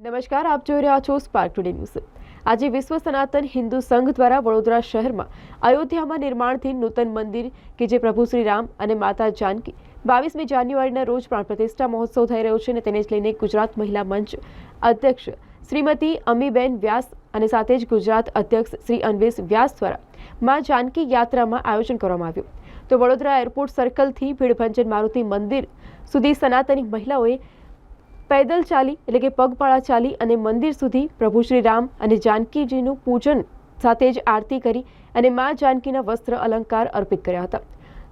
નમસ્કાર, આપ જોઈ રહ્યા છો સ્પાર્ક ટુડે ન્યૂઝ આજે વિશ્વ સનાતન હિન્દુ સંઘ દ્વારા વડોદરા શહેરમાં અયોધ્યામાં નિર્માણથી નૂતન મંદિર કે જે પ્રભુ શ્રી રામ અને માતા જાનકી બાવીસમી જાન્યુઆરીના રોજ પ્રાણ પ્રતિષ્ઠા મહોત્સવ થઈ રહ્યો છે અને તેને જ લઈને ગુજરાત મહિલા મંચ અધ્યક્ષ શ્રીમતી અમીબેન વ્યાસ અને સાથે જ ગુજરાત અધ્યક્ષ શ્રી અન્વેષ વ્યાસ દ્વારા મા જાનકી યાત્રામાં આયોજન કરવામાં આવ્યું. તો વડોદરા એરપોર્ટ સર્કલથી ભીડભંજન મારુતિ મંદિર સુધી સનાતની મહિલાઓએ પેદલ ચાલી, એટલે કે પગપાળા ચાલી અને મંદિર સુધી પ્રભુ શ્રી રામ અને જાનકીજીનું પૂજન સાથે જ આરતી કરી અને મા જાનકીના વસ્ત્ર અલંકાર અર્પિત કર્યા હતા.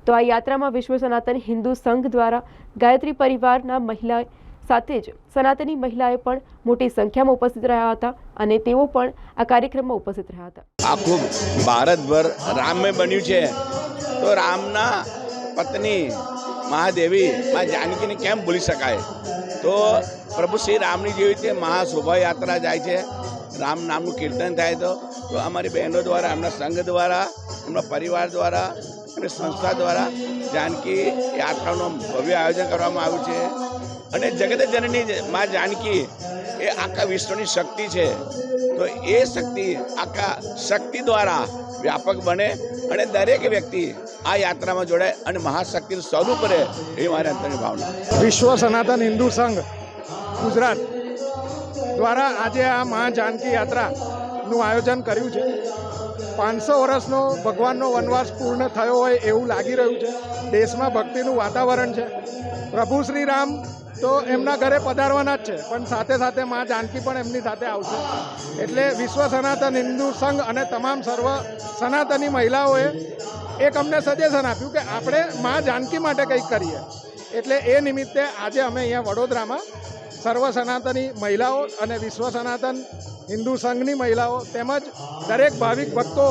તો આ યાત્રામાં વિશ્વ સનાતન હિન્દુ સંઘ દ્વારા ગાયત્રી પરિવારના મહિલા સાથે જ સનાતની મહિલાએ પણ મોટી સંખ્યામાં ઉપસ્થિત રહ્યા હતા અને તેઓ પણ આ કાર્યક્રમમાં ઉપસ્થિત રહ્યા હતા. આખું ભારતભર રામમય બન્યું છે. તો રામના પત્ની મહાદેવી, મા જાનકીને કેમ ભૂલી શકાય? તો પ્રભુ શ્રી રામની જેવી રીતે મહાશોભાયાત્રા જાય છે, રામ નામનું કીર્તન થાય તો તો અમારી બહેનો દ્વારા, એમના સંઘ દ્વારા, એમના પરિવાર દ્વારા એમની સંસ્થા દ્વારા જાનકી યાત્રાનું ભવ્ય આયોજન કરવામાં આવ્યું છે. અને જગત જનની મા જાનકી એ આખા વિશ્વની શક્તિ છે. તો એ શક્તિ આખા શક્તિ દ્વારા વ્યાપક બને અને દરેક વ્યક્તિ આ યાત્રામાં જોડાય અને મહાશક્તિનું સ્વરૂપ રહે એ મારી અંતરની ભાવના વિશ્વ સનાતન હિન્દુ સંઘ ગુજરાત દ્વારા આજે આ મહા જાનકી યાત્રાનું આયોજન કર્યું છે. પાંચસો વર્ષનો ભગવાનનો વનવાસ પૂર્ણ થયો હોય એવું લાગી રહ્યું છે. દેશમાં ભક્તિનું વાતાવરણ છે. પ્રભુ શ્રી રામ તો એમના ઘરે પધારવાના જ છે, પણ સાથે સાથે મા જાનકી પણ એમની સાથે આવશે. એટલે વિશ્વ સનાતન હિન્દુ સંઘ અને તમામ સર્વ સનાતની મહિલાઓએ એક અમને સજેશન આપ્યું કે આપણે મા જાનકી માટે કંઈક કરીએ. એટલે એ નિમિત્તે આજે અમે અહીંયા વડોદરામાં સર્વ સનાતની મહિલાઓ અને વિશ્વ સનાતન હિન્દુ સંઘની મહિલાઓ તેમજ દરેક ભાવિક ભક્તો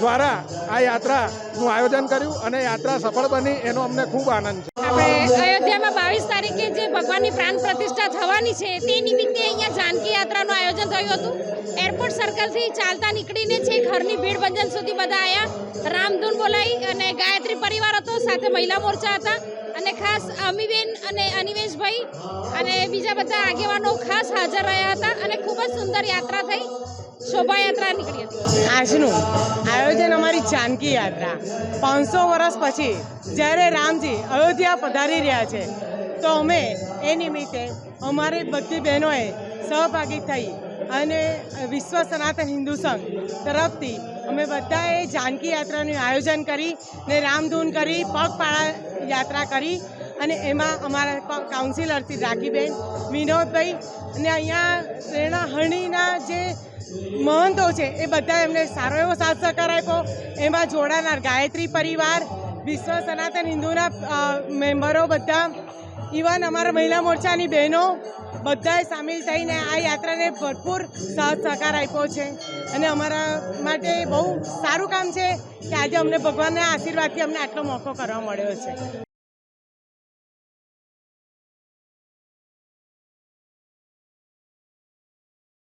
દ્વારા આ યાત્રાનું આયોજન કર્યું અને યાત્રા સફળ બની એનો અમને ખૂબ આનંદ છે. અયોધ્યામાં બાવીસ તારીખે જે ભગવાનની પ્રાણ પ્રતિષ્ઠા થવાની છે, તે નિમિત્તે અહીંયા જાનકી યાત્રાનું આયોજન થયું હતું. એરપોર્ટ સર્કલથી ચાલતા નીકળીને છે ઘરની ભીડ ભજન સુધી બધા આવ્યા રામધૂન બોલાઈ અને ગાયત્રી પરિવાર હતો, સાથે મહિલા મોરચા હતા. અને ખાસ અમીબેન અને અનિવેશભાઈ અને બીજા બધા આગેવાનો ખાસ હાજર રહ્યા હતા અને ખૂબ જ સુંદર યાત્રા થઈ. શોભાયાત્રા નીકળી હતી. આજનું આયોજન અમારી જાનકી યાત્રા. પાંચસો વર્ષ પછી જ્યારે રામજી અયોધ્યા પધારી રહ્યા છે, તો અમે એ નિમિત્તે અમારી બધી બહેનોએ સહભાગી થઈ અને વિશ્વ સનાતન હિન્દુ સંઘ તરફથી અમે બધાએ જાનકી યાત્રાનું આયોજન કરી ને રામધૂન કરી, પગપાળા યાત્રા કરી અને એમાં અમારા કાઉન્સિલરથી રાખીબેન વિનોદભાઈ અને અહીંયા પ્રેરણા હરણીના જે મહંતો છે એ બધા એમને સારો એવો સાથ સહકાર આપ્યો. એમાં જોડાનાર ગાયત્રી પરિવાર, વિશ્વ સનાતન હિન્દુના મેમ્બરો બધા, ઇવન અમારા મહિલા મોરચાની બહેનો બધાએ સામેલ થઈને આ યાત્રાને ભરપૂર સાથ સહકાર આપ્યો છે. અને અમારા માટે બહુ સારું કામ છે કે આજે અમને ભગવાનના આશીર્વાદથી અમને આટલો મોકો કરવા મળ્યો છે.